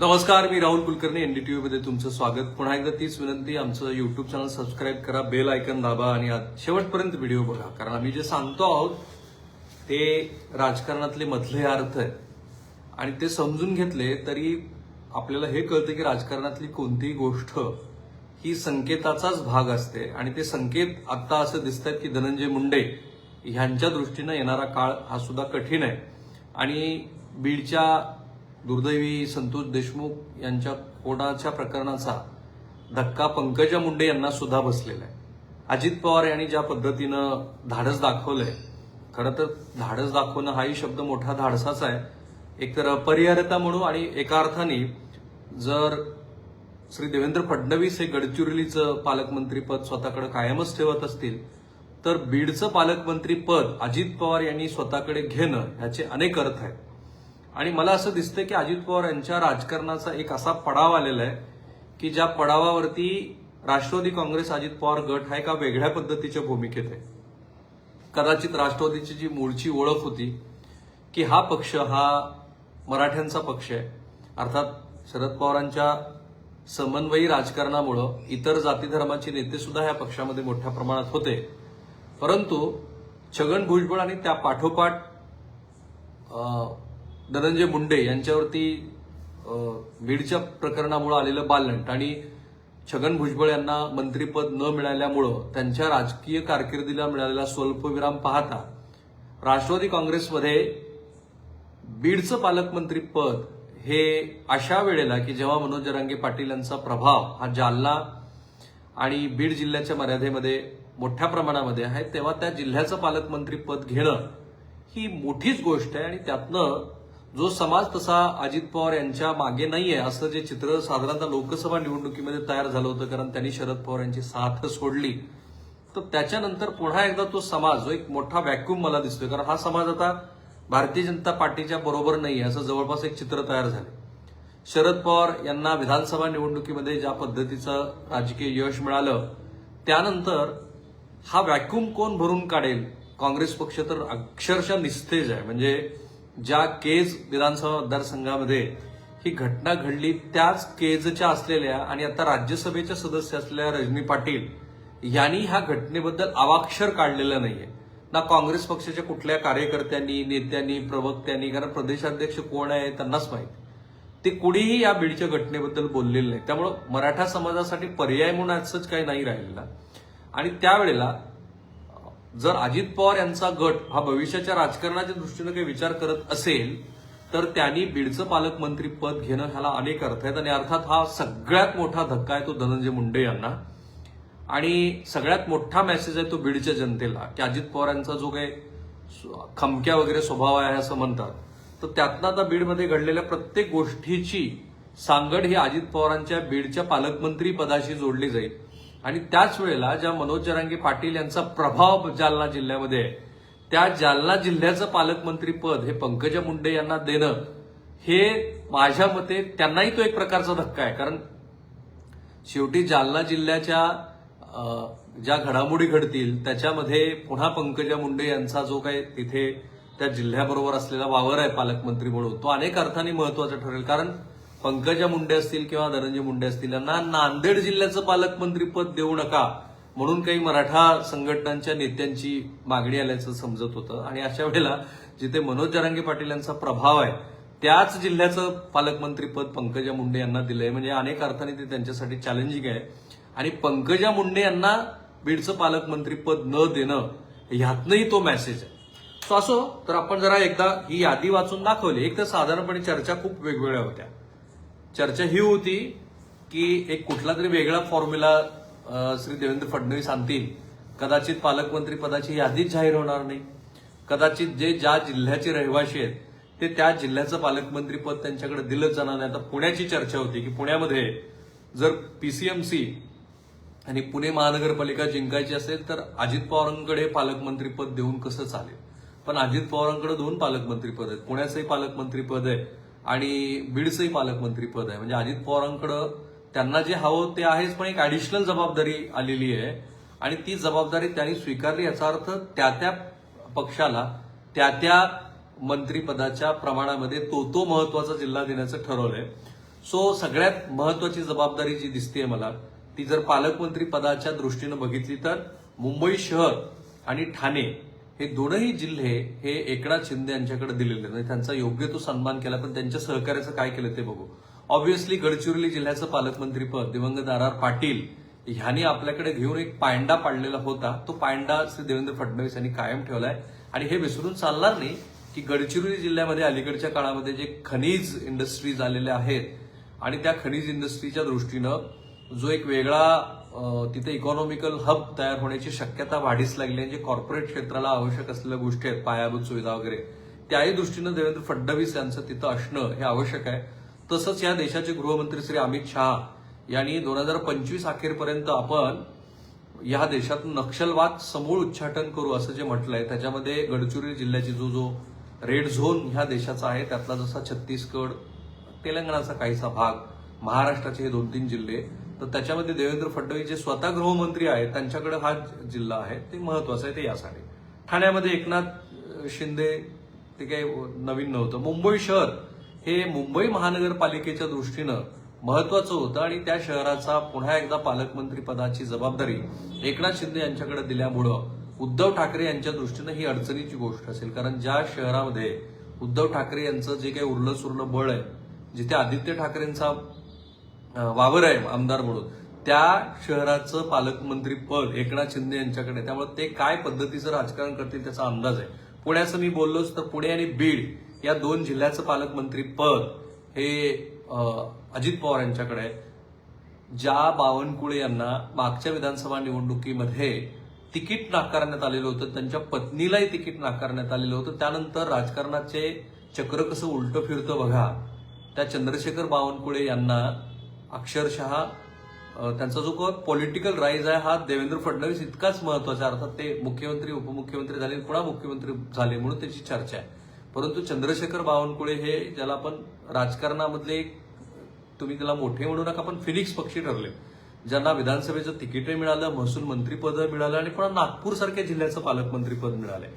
नमस्कार मी राहुल कुलकर्णी एनडीटीव्ही मध्ये तुमचं स्वागत. पुन्हा एकदा तीच विनंती आमचं युट्यूब चॅनल सबस्क्राईब करा बेल आयकन दाबा आणि आज शेवटपर्यंत व्हिडिओ बघा. कारण आम्ही जे सांगतो आहोत ते राजकारणातले मधले अर्थ आहेत. आणि ते समजून घेतले तरी आपल्याला हे कळतं की राजकारणातली कोणतीही गोष्ट ही संकेताचाच भाग असते. आणि ते संकेत आता असं दिसत आहेत की धनंजय मुंडे ह्यांच्या दृष्टीनं येणारा काळ हा सुद्धा कठीण आहे. आणि बीडच्या दुर्दैवी संतोष देशमुख यांच्या कोणाच्या प्रकरणाचा धक्का पंकजा मुंडे यांना सुद्धा बसलेला आहे. अजित पवार यांनी ज्या पद्धतीनं धाडस दाखवलंय खरं तर धाडस दाखवणं हाही शब्द मोठा धाडसाचा आहे. एकतर अपरिहार्यता म्हणू आणि एका अर्थाने जर श्री देवेंद्र फडणवीस हे गडचिरोलीचं पालकमंत्रीपद स्वतःकडे कायमच ठेवत असतील तर बीडचं पालकमंत्री पद अजित पवार यांनी स्वतःकडे घेणं ह्याचे अनेक अर्थ आहेत. आणि मला असं दिसतं की अजित पवार यांच्या राजकारणाचा एक असा पडाव आलेला आहे की ज्या पडावावरती राष्ट्रवादी काँग्रेस अजित पवार गट हा एका वेगळ्या पद्धतीच्या भूमिकेत आहे. कदाचित राष्ट्रवादीची जी मूळची ओळख होती की हा पक्ष हा मराठ्यांचा पक्ष आहे. अर्थात शरद पवारांच्या समन्वयी राजकारणामुळं इतर जाती धर्माचे नेते सुद्धा या पक्षामध्ये मोठ्या प्रमाणात होते. परंतु छगन भुजबळ आणि त्या पाठोपाठ धनंजय मुंडे यांच्यावरती बीडच्या प्रकरणामुळे आलेलं बालंट आणि छगन भुजबळ यांना मंत्रीपद न मिळाल्यामुळं त्यांच्या राजकीय कारकिर्दीला मिळालेला स्वल्पविराम पाहता राष्ट्रवादी काँग्रेसमध्ये बीडचं पालकमंत्री पद हे अशा वेळेला की जेव्हा मनोज जरांगे पाटील यांचा प्रभाव हा जालना आणि बीड जिल्ह्याच्या मर्यादेमध्ये मोठ्या प्रमाणामध्ये आहे तेव्हा त्या जिल्ह्याचं पालकमंत्री पद घेणं ही मोठीच गोष्ट आहे आणि त्यातनं जो समाज तसा अजित पवार यांच्या मागे नाहीये असं जे चित्र साधारणतः लोकसभा निवडणुकीमध्ये तयार झालं होतं कारण त्यांनी शरद पवार यांची साथ सोडली. तर त्याच्यानंतर पुन्हा एकदा तो समाज जो एक मोठा व्हॅक्यूम मला दिसतोय कारण हा समाज आता भारतीय जनता पार्टीच्या बरोबर नाही असं जवळपास एक चित्र तयार झालं शरद पवार यांना विधानसभा निवडणुकीमध्ये ज्या पद्धतीचं राजकीय यश मिळालं त्यानंतर हा व्हॅक्यूम कोण भरून काढेल? काँग्रेस पक्ष तर अक्षरशः निस्तेज आहे. म्हणजे ज्या केज विधानसभा मतदारसंघामध्ये ही घटना घडली त्याच केजच्या असलेल्या आणि आता राज्यसभेच्या सदस्य असलेल्या रजनी पाटील यांनी ह्या घटनेबद्दल अवाक्षर काढलेलं नाहीये. ना काँग्रेस पक्षाच्या कुठल्या कार्यकर्त्यांनी नेत्यांनी प्रवक्त्यांनी कारण प्रदेशाध्यक्ष कोण आहे त्यांनाच माहिती. ते कुणीही या बीडच्या घटनेबद्दल बोललेलं नाही. त्यामुळं मराठा समाजासाठी पर्याय म्हणून असंच काही नाही राहिलेला. आणि त्यावेळेला जर अजित पवार यांचा गट हा भविष्याच्या राजकारणाच्या दृष्टीनं काही विचार करत असेल तर त्यांनी बीडचं पालकमंत्री पद घेणं ह्याला अनेक अर्थ आहेत. आणि अर्थात हा सगळ्यात मोठा धक्का आहे तो धनंजय मुंडे यांना. आणि सगळ्यात मोठा मेसेज आहे तो बीडच्या जनतेला की अजित पवार यांचा जो काही स्व- खमक्या वगैरे स्वभाव आहे असं म्हणतात. तर त्यातनं आता बीडमध्ये घडलेल्या प्रत्येक गोष्टीची सांगड ही अजित पवारांच्या बीडच्या पालकमंत्री पदाशी जोडली जाईल. आणि त्याच वेळेला ज्या मनोज जरांगे पाटील यांचा प्रभाव जालना जिल्ह्यामध्ये आहे त्या जालना जिल्ह्याचं पालकमंत्री पद हे पंकजा मुंडे यांना देणं हे माझ्या मते त्यांनाही तो एक प्रकारचा धक्का आहे. कारण शेवटी जालना जिल्ह्याच्या ज्या घडामोडी घडतील त्याच्यामध्ये पुन्हा पंकजा मुंडे यांचा जो काही तिथे त्या जिल्ह्याबरोबर असलेला वावर आहे पालकमंत्री म्हणून तो अनेक अर्थाने महत्त्वाचा ठरेल. कारण पंकजा मुंडे असतील किंवा धनंजय मुंडे असतील यांना नांदेड जिल्ह्याचं पालकमंत्री पद देऊ नका म्हणून काही मराठा संघटनांच्या नेत्यांची मागणी आल्याचं समजत होतं. आणि अशा वेळेला जिथे मनोज जरांगे पाटील यांचा प्रभाव आहे त्याच जिल्ह्याचं पालकमंत्रीपद पंकजा मुंडे यांना दिलंय. म्हणजे अनेक अर्थाने ते त्यांच्यासाठी चॅलेंजिंग आहे. आणि पंकजा मुंडे यांना बीडचं पालकमंत्रीपद न देणं ह्यातनंही तो मेसेज आहे. सो असो तर आपण जरा एकदा ही यादी वाचून दाखवली. एक तर साधारणपणे चर्चा खूप वेगवेगळ्या होत्या. चर्चा ही होती की एक कुठला तरी वेगळा फॉर्म्युला श्री देवेंद्र फडणवीस आणतील. कदाचित पालकमंत्री पदाची यादीच जाहीर होणार नाही. कदाचित जे ज्या जिल्ह्याचे रहिवाशी आहेत ते त्या जिल्ह्याचं पालकमंत्री पद त्यांच्याकडे दिलं जाणार नाही. आता पुण्याची चर्चा होती की पुण्यामध्ये जर पीसीएमसी आणि पुणे महानगरपालिका जिंकायची असेल तर अजित पवारांकडे पालकमंत्रीपद देऊन कसं चालेल? पण अजित पवारांकडे दोन पालकमंत्रीपद आहेत. पुण्याचंही पालकमंत्रीपद आहे. आणि बीडचंही पालकमंत्री पद आहे. म्हणजे अजित पवारांकडं त्यांना जे हवं ते आहेच पण एक ऍडिशनल जबाबदारी आलेली आहे. आणि ती जबाबदारी त्यांनी स्वीकारली याचा अर्थ त्या त्या पक्षाला त्या त्या मंत्रिपदाच्या प्रमाणामध्ये तो तो महत्त्वाचा जिल्हा देण्याचं ठरवलंय. सो सगळ्यात महत्वाची जबाबदारी जी दिसते मला ती जर पालकमंत्री पदाच्या दृष्टीनं बघितली तर मुंबई शहर आणि ठाणे हे दोनही जिल्हे हे एकनाथ शिंदे यांच्याकडे दिलेले आहेत. म्हणजे त्यांचा योग्य तो सन्मान केला पण त्यांच्या सहकार्याचं काय केलं ते बघू. ऑब्व्हियसली गडचिरोली जिल्ह्याचं पालकमंत्रीपद दिवंगत आर आर पाटील ह्यांनी आपल्याकडे घेऊन एक पायंडा पाडलेला होता. तो पायंडा श्री देवेंद्र फडणवीस यांनी कायम ठेवलाय. आणि हे विसरून चालणार नाही की गडचिरोली जिल्ह्यामध्ये अलीकडच्या काळामध्ये जे खनिज इंडस्ट्रीज आलेल्या आहेत आणि त्या खनिज इंडस्ट्रीच्या दृष्टीनं जो एक वेगळा तिथे इकॉनॉमिकल हब तयार होण्याची शक्यता वाढीस लागली आहे. जे कॉर्पोरेट क्षेत्राला आवश्यक असलेल्या गोष्टी आहेत पायाभूत सुविधा वगैरे त्याही दृष्टीनं देवेंद्र फडणवीस यांचं तिथं असणं हे आवश्यक आहे. तसंच या देशाचे गृहमंत्री श्री अमित शहा यांनी दोन हजार पंचवीस अखेरपर्यंत आपण या देशातून नक्षलवाद समूळ उच्चाटन करू असं जे म्हटलंय त्याच्यामध्ये गडचिरोली जिल्ह्याची जो जो रेड झोन ह्या देशाचा आहे त्यातला जसा छत्तीसगड तेलंगणाचा काहीसा भाग महाराष्ट्राचे हे दोन तीन जिल्हे तर त्याच्यामध्ये देवेंद्र फडणवीस जे स्वतः गृहमंत्री आहेत त्यांच्याकडे हा जिल्हा आहे ते महत्वाचं आहे ते यासाठी. ठाण्यामध्ये एकनाथ शिंदे ते काही नवीन नव्हतं. मुंबई शहर हे मुंबई महानगरपालिकेच्या दृष्टीनं महत्वाचं होतं आणि त्या शहराचा पुन्हा एकदा पालकमंत्री पदाची जबाबदारी एकनाथ शिंदे यांच्याकडे दिल्यामुळं उद्धव ठाकरे यांच्या दृष्टीनं ही अडचणीची गोष्ट असेल. कारण ज्या शहरामध्ये उद्धव ठाकरे यांचं जे काही उरलं सुरलं बळ आहे जिथे आदित्य ठाकरेंचा वावर आहे आमदार म्हणून. त्या शहराचं पालकमंत्री पद एकनाथ शिंदे यांच्याकडे त्यामुळे ते काय पद्धतीचं राजकारण करतील त्याचा अंदाज आहे. पुण्याचं मी बोललोच तर पुणे आणि बीड या दोन जिल्ह्याचं पालकमंत्री पद हे अजित पवार यांच्याकडे आहे. ज्या बावनकुळे यांना मागच्या विधानसभा निवडणुकीमध्ये तिकीट नाकारण्यात आलेलं होतं त्यांच्या पत्नीलाही तिकीट नाकारण्यात आलेलं होतं. त्यानंतर राजकारणाचे चक्र कसं उलटं फिरतं बघा. त्या चंद्रशेखर बावनकुळे यांना अक्षरशः त्यांचा जो पॉलिटिकल राईज आहे हा देवेंद्र फडणवीस इतकाच महत्त्वाचा आहे. अर्थात ते मुख्यमंत्री उपमुख्यमंत्री झाले पुन्हा मुख्यमंत्री झाले म्हणून त्याची चर्चा आहे. परंतु चंद्रशेखर बावनकुळे हे ज्याला आपण राजकारणामधले एक तुम्ही त्याला मोठे म्हणू नका पण फिनिक्स पक्षी ठरले. ज्यांना विधानसभेचं तिकीटही मिळालं महसूल मंत्रीपद मिळालं आणि पुन्हा नागपूरसारख्या जिल्ह्याचं पालकमंत्रीपद मिळालंय.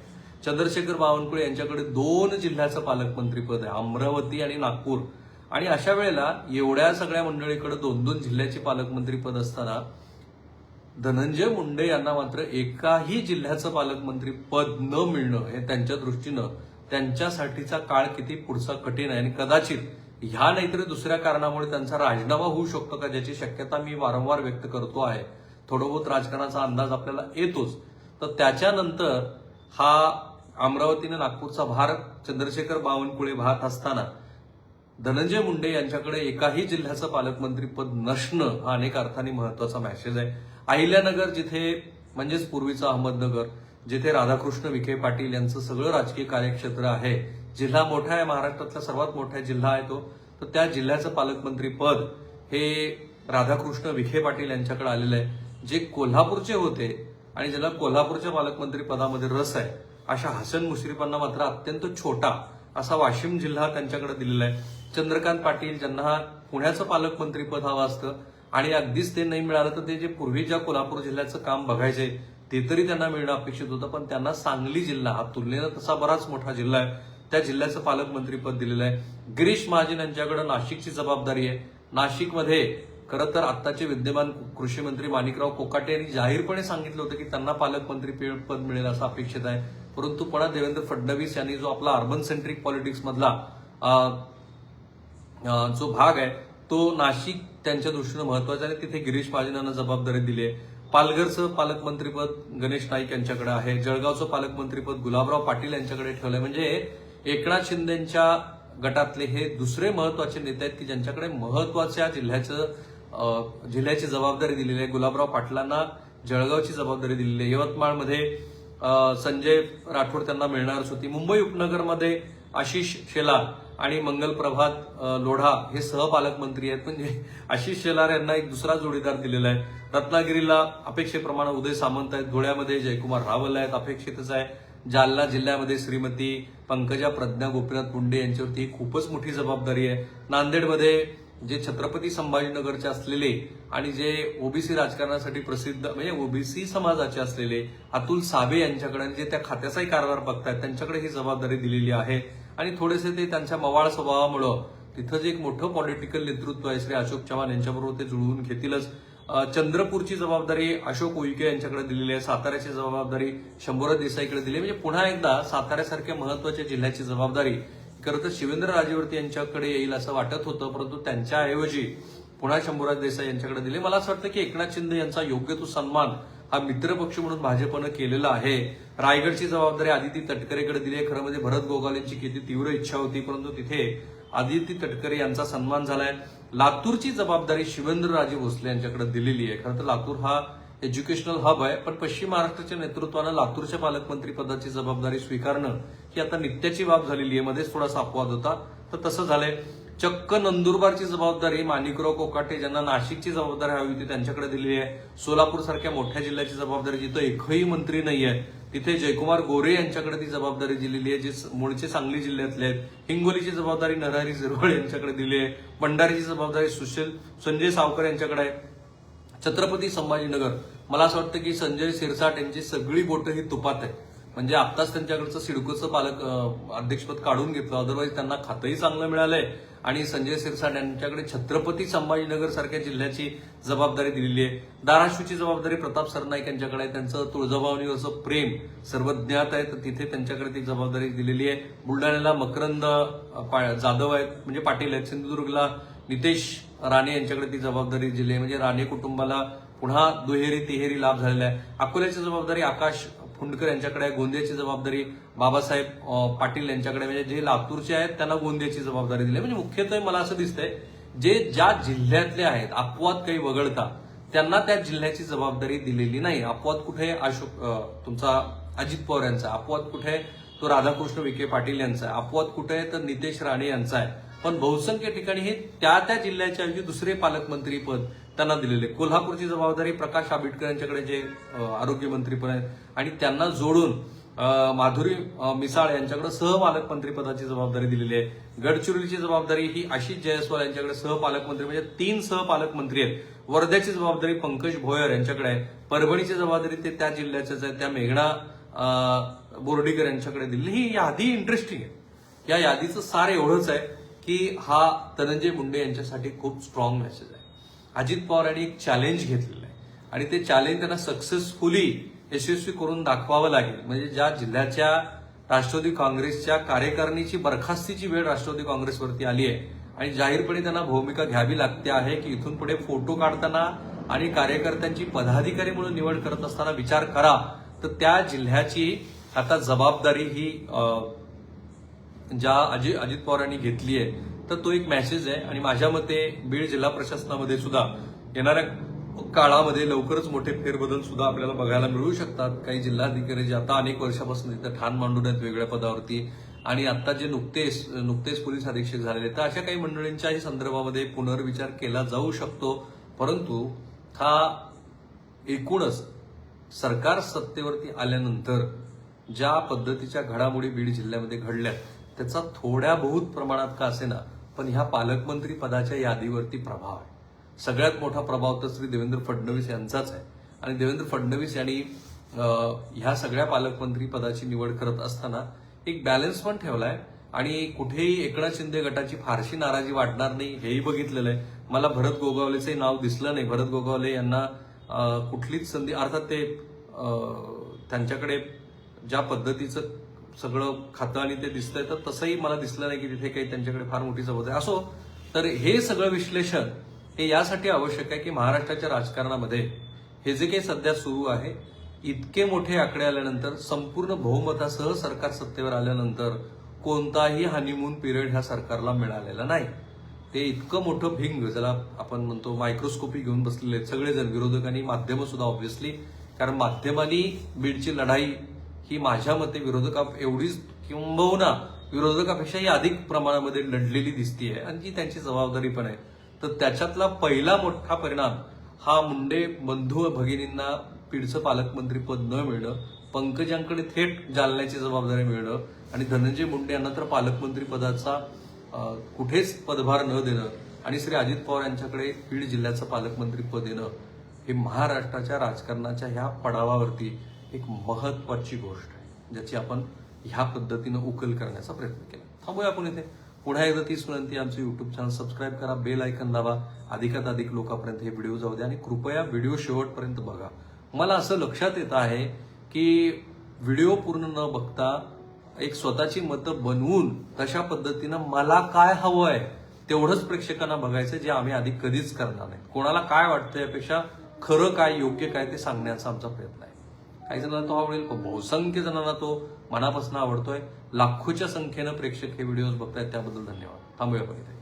चंद्रशेखर बावनकुळे यांच्याकडे दोन जिल्ह्याचं पालकमंत्रीपद आहे. अमरावती आणि नागपूर. आणि अशा वेळेला एवढ्या सगळ्या मंडळीकडे दोन दोन जिल्ह्याचे पालकमंत्रीपद असताना धनंजय मुंडे यांना मात्र एकाही जिल्ह्याचं पालकमंत्री पद न मिळणं हे त्यांच्या दृष्टीनं त्यांच्यासाठीचा काळ किती पुढचा कठीण आहे आणि कदाचित ह्या नाहीतरी दुसऱ्या कारणामुळे त्यांचा राजीनामा होऊ शकतो का ज्याची शक्यता मी वारंवार व्यक्त करतो आहे. थोडं बहुत राजकारणाचा अंदाज आपल्याला येतोच. तर त्याच्यानंतर हा अमरावतीने नागपूरचा भार चंद्रशेखर बावनकुळे वाहत असताना धनंजय मुंडे यांच्याकडे एकाही जिल्ह्याचं पालकमंत्रीपद नसणं हा अनेक अर्थाने महत्त्वाचा मॅसेज आहे. अहिल्यानगर जिथे म्हणजेच पूर्वीचं अहमदनगर जिथे राधाकृष्ण विखे पाटील यांचं सगळं राजकीय कार्यक्षेत्र आहे जिल्हा मोठा आहे महाराष्ट्रातला सर्वात मोठा जिल्हा आहे तो तर त्या जिल्ह्याचं पालकमंत्रीपद हे राधाकृष्ण विखे पाटील यांच्याकडे आलेलं आहे. जे कोल्हापूरचे होते आणि ज्याला कोल्हापूरच्या पालकमंत्री पदामध्ये रस आहे अशा हसन मुश्रीफांना मात्र अत्यंत छोटा असा वाशिम जिल्हा त्यांच्याकडे दिलेला आहे. चंद्रकांत पाटील ज्यांना पुण्याचं पालकमंत्रीपद हवं असतं आणि अगदीच ते नाही मिळालं तर ते जे पूर्वी ज्या कोल्हापूर जिल्ह्याचं काम बघायचे ते तरी त्यांना मिळणं अपेक्षित होतं. पण त्यांना सांगली जिल्हा हा तुलनेनं तसा बराच मोठा जिल्हा आहे. त्या जिल्ह्याचं पालकमंत्रीपद दिलेलं आहे. गिरीश महाजन यांच्याकडे नाशिकची जबाबदारी आहे. नाशिकमध्ये खरं तर आत्ताचे विद्यमान कृषी मंत्री माणिकराव कोकाटे यांनी जाहीरपणे सांगितलं होतं की त्यांना पालकमंत्री पद मिळेल असं अपेक्षित आहे. परंतु पुन्हा देवेंद्र फडणवीस यांनी जो आपला अर्बन सेंट्रिक पॉलिटिक्स मधला जो भाग आहे तो नाशिक त्यांच्या दृष्टीनं महत्त्वाचा आहे. तिथे गिरीश महाजन यांना जबाबदारी दिली आहे. पालघरचं पालकमंत्रीपद गणेश नाईक यांच्याकडे आहे. जळगावचं पालकमंत्रीपद गुलाबराव पाटील यांच्याकडे ठेवलंय. म्हणजे एकनाथ शिंदेच्या गटातले हे दुसरे महत्त्वाचे नेते आहेत की ज्यांच्याकडे महत्त्वाच्या जिल्ह्याचं जिल्ह्याची जबाबदारी दिलेली आहे. गुलाबराव पाटलांना जळगावची जबाबदारी दिलेली आहे. यवतमाळमध्ये संजय राठोड त्यांना मिळणारच होती मुंबई उपनगरमध्ये आशिष शेलार आणि मंगल प्रभात लोढा हे सहपालकमंत्री आहेत. म्हणजे आशिष शेलार यांना एक दुसरा जोडीदार दिलेला आहे. रत्नागिरीला अपेक्षेप्रमाणे उदय सामंत आहेत. धुळ्यामध्ये जयकुमार रावल आहेत. अपेक्षितच आहे. जालना जिल्ह्यामध्ये श्रीमती पंकजा प्रज्ञा गोपीनाथ मुंडे यांच्यावरती ही खूपच मोठी जबाबदारी आहे. नांदेडमध्ये जे छत्रपती संभाजीनगरचे असलेले आणि जे ओबीसी राजकारणासाठी प्रसिद्ध म्हणजे ओबीसी समाजाचे असलेले अतुल साबे यांच्याकडे जे त्या खात्याचाही कारभार बघतायत त्यांच्याकडे ही जबाबदारी दिलेली आहे. आणि थोडेसे ते त्यांच्या मवाळ स्वभावामुळं तिथं जे एक मोठं पॉलिटिकल नेतृत्व आहे श्री अशोक चव्हाण यांच्याबरोबर ते जुळवून घेतीलच. चंद्रपूरची जबाबदारी अशोक उईके यांच्याकडे दिलेली आहे साताऱ्याची जबाबदारी शंभूराज देसाईकडे दिली आहे. म्हणजे पुन्हा एकदा साताऱ्यासारख्या महत्त्वाच्या जिल्ह्याची जबाबदारी. खरं तर शिवेंद्र राजेवरती यांच्याकडे येईल असं वाटत होतं परंतु त्यांच्याऐवजी पुन्हा शंभूराज देसाई यांच्याकडे दिले. मला असं वाटतं की एकनाथ शिंदे यांचा योग्य तो सन्मान हा मित्रपक्ष म्हणून भाजपनं केलेला आहे. रायगडची जबाबदारी आदिती तटकरेकडे दिली आहे. खरं म्हणजे भरत गोगालेंची किती तीव्र इच्छा होती परंतु तिथे आदिती तटकरे यांचा सन्मान झालाय. लातूरची जबाबदारी शिवेंद्रराजे भोसले यांच्याकडे दिलेली आहे. खरं तर लातूर हा एज्युकेशनल हब आहे पण पश्चिम महाराष्ट्राच्या नेतृत्वानं लातूरच्या पालकमंत्री पदाची जबाबदारी स्वीकारणं ही आता नित्याची बाब झालेली आहे. मध्येच थोडासा अपवाद होता तर तसं झालंय. चक्क नंदुरबारची जबाबदारी माणिकराव कोकाटे ज्यांना नाशिकची जबाबदारी हवी होती त्यांच्याकडे दिलेली आहे. सोलापूर सारख्या मोठ्या जिल्ह्याची जबाबदारी जिथं एकही मंत्री नाही आहे तिथे जयकुमार गोरे यांच्याकडे ती जबाबदारी दिलेली आहे जे मूळचे सांगली जिल्ह्यातले आहेत. हिंगोलीची जबाबदारी नरहरी झिरवळ यांच्याकडे दिली आहे. भंडारीची जबाबदारी सुशील संजय सावकर यांच्याकडे आहे. छत्रपती संभाजीनगर. मला असं वाटतं की संजय सिरसाट यांची सगळी बोटं ही तुपात आहे म्हणजे आत्ताच त्यांच्याकडचं सिडकोचं पालक अध्यक्षपद काढून घेतलं. अदरवाईज त्यांना खातंही चांगलं मिळालंय. आणि संजय सिरसाट यांच्याकडे छत्रपती संभाजीनगर सारख्या जिल्ह्याची जबाबदारी दिलेली आहे. धाराशिवची जबाबदारी प्रताप सरनाईक यांच्याकडे आहे. त्यांचं तुळजाभवानीवरचं प्रेम सर्वज्ञात आहे. तर तिथे त्यांच्याकडे ती जबाबदारी दिलेली आहे. बुलढाण्याला मकरंद पा- जाधव आहेत. म्हणजे पाटील आहेत. सिंधुदुर्गला नितेश राणे यांच्याकडे ती जबाबदारी दिली आहे. म्हणजे राणे कुटुंबाला पुन्हा दुहेरी तिहेरी लाभ झालेला आहे. अकोल्याची जबाबदारी आकाश फुंडकर यांच्याकडे आहे गोंदियाची जबाबदारी बाबासाहेब पाटील यांच्याकडे म्हणजे जे लातूरचे आहेत त्यांना गोंदियाची जबाबदारी दिली आहे. म्हणजे मुख्यत्वे मला असं दिसतंय जे ज्या जिल्ह्यातले आहेत अपवाद काही वगळता त्यांना त्या जिल्ह्याची जबाबदारी दिलेली नाही. अपवाद कुठे अशोक तुमचा अजित पवार यांचा अपवाद कुठे तो राधाकृष्ण विखे पाटील यांचा आहे. अपवाद कुठे आहे? तर नितेश राणे यांचा आहे. पण बहुसंख्य ठिकाणी हे त्या त्या जिल्ह्याच्या ऐवजी दुसरे पालकमंत्री पद त्यांना दिलेले. कोल्हापूरची जबाबदारी प्रकाश आंबेडकर यांच्याकडे जे आरोग्यमंत्री पण आहेत. आणि त्यांना जोडून माधुरी मिसाळ यांच्याकडे सहपालक मंत्रीपदाची जबाबदारी दिलेली आहे. गडचिरोलीची जबाबदारी ही आशिष जयस्वाल यांच्याकडे सहपालकमंत्री म्हणजे तीन सहपालकमंत्री आहेत. वर्ध्याची जबाबदारी पंकज भोयर यांच्याकडे आहे. परभणीची जबाबदारी ते त्या जिल्ह्याच्याच आहे त्या मेघना बोर्डीकर यांच्याकडे दिली ही यादी इंटरेस्टिंग आहे. या यादीचं सार एवढंच आहे की हा धनंजय मुंडे यांच्यासाठी खूप स्ट्रॉंग मेसेज आहे. अजित पवार यांनी एक चॅलेंज घेतलेलं आहे. आणि ते चॅलेंज त्यांना सक्सेसफुली यशस्वी करून दाखवावं लागेल. म्हणजे ज्या जिल्ह्याच्या राष्ट्रवादी काँग्रेसच्या कार्यकारिणीची बरखास्तीची वेळ राष्ट्रवादी काँग्रेसवरती आली आहे. आणि जाहीरपणे त्यांना भूमिका घ्यावी लागते आहे की इथून पुढे फोटो काढताना आणि कार्यकर्त्यांची पदाधिकारी म्हणून निवड करत असताना विचार करा. तर त्या जिल्ह्याची आता जबाबदारी ही ज्या अजित अजित पवार यांनी घेतली आहे. तर तो एक मेसेज आहे आणि माझ्या मते बीड जिल्हा प्रशासनामध्ये सुद्धा येणाऱ्या काळामध्ये लवकरच मोठे फेरबदल सुद्धा आपल्याला बघायला मिळू शकतात. काही जिल्हाधिकारी जे आता अनेक वर्षापासून तिथे ठाण मांडून आहेत वेगळ्या पदावरती आणि आता जे नुकतेच नुकतेच पोलीस अधीक्षक झालेले आहेत, तर अशा काही मंडळींच्याही संदर्भामध्ये पुनर्विचार केला जाऊ शकतो. परंतु हा एकूणच सरकार सत्तेवरती आल्यानंतर ज्या पद्धतीच्या घडामोडी बीड जिल्ह्यामध्ये घडल्या त्याचा थोड्या बहुत प्रमाणात का असेना पण ह्या पालकमंत्री पदाच्या यादीवरती प्रभाव आहे. सगळ्यात मोठा प्रभाव तर श्री देवेंद्र फडणवीस यांचाच आहे. आणि देवेंद्र फडणवीस यांनी ह्या सगळ्या पालकमंत्री पदाची निवड करत असताना एक बॅलन्स पण ठेवलाय. आणि कुठेही एकनाथ शिंदे गटाची फारशी नाराजी वाटणार नाही हेही बघितलेलं आहे. मला भरत गोगावलेचंही नाव दिसलं नाही. भरत गोगावले यांना कुठलीच संधी अर्थात ते त्यांच्याकडे ज्या पद्धतीचं सगळं खातं आणि ते दिसतंय तर तसंही मला दिसलं नाही की तिथे काही त्यांच्याकडे फार मोठी जबाबदारी असो तर हे सगळं विश्लेषण हे यासाठी आवश्यक आहे की महाराष्ट्राच्या राजकारणामध्ये हे जे काही सध्या सुरू आहे इतके मोठे आकडे आल्यानंतर संपूर्ण बहुमतासह सरकार सत्तेवर आल्यानंतर कोणताही हनीमून पिरियड ह्या सरकारला मिळालेला नाही. ते इतकं मोठं भिंग ज्याला आपण म्हणतो मायक्रोस्कोपी घेऊन बसलेले सगळेजण विरोधक आणि माध्यमं सुद्धा ऑब्व्हियसली कारण माध्यमांनी बीडची लढाई ही माझ्या मते विरोधका एवढीच किंबहुना विरोधकापेक्षाही अधिक प्रमाणामध्ये लढलेली दिसतीये आणि ती त्यांची जबाबदारी पण आहे. तर त्याच्यातला पहिला मोठा परिणाम हा मुंडे बंधू भगिनींना पिढचं पालकमंत्री पद न मिळणं पंकजांकडे थेट जालण्याची जबाबदारी मिळणं आणि धनंजय मुंडे यांना तर पालकमंत्री पदाचा कुठेच पदभार न देणं आणि श्री अजित पवार यांच्याकडे बीड जिल्ह्याचं पालकमंत्री पद देणं हे महाराष्ट्राच्या राजकारणाच्या ह्या पडावावरती एक महत्वाची गोष्ट आहे ज्याची आपण ह्या पद्धतीनं उकल करण्याचा प्रयत्न केला. थांबूया आपण इथे. पुन्हा एकदा तीच विनंती आमचं युट्यूब चॅनल सबस्क्राईब करा बेल ऐकन दाबा. अधिकात अधिक लोकांपर्यंत हे व्हिडिओ जाऊ द्या आणि कृपया व्हिडिओ शेवटपर्यंत बघा. मला असं लक्षात येत आहे की व्हिडिओ पूर्ण न बघता एक स्वतःची मतं बनवून तशा पद्धतीनं मला काय हवं आहे तेवढंच प्रेक्षकांना बघायचं जे आम्ही आधी कधीच करणार नाही कोणाला काय वाटतं यापेक्षा खरं काय योग्य काय ते सांगण्याचा आमचा प्रयत्न आहे. काही जणांना तो आवडेल पण बहुसंख्य जणांना तो मनापासून आवडतोय. लाखोच्या संख्येनं प्रेक्षक हे व्हिडिओज बघतायत त्याबद्दल धन्यवाद. थांबूया पाहिजे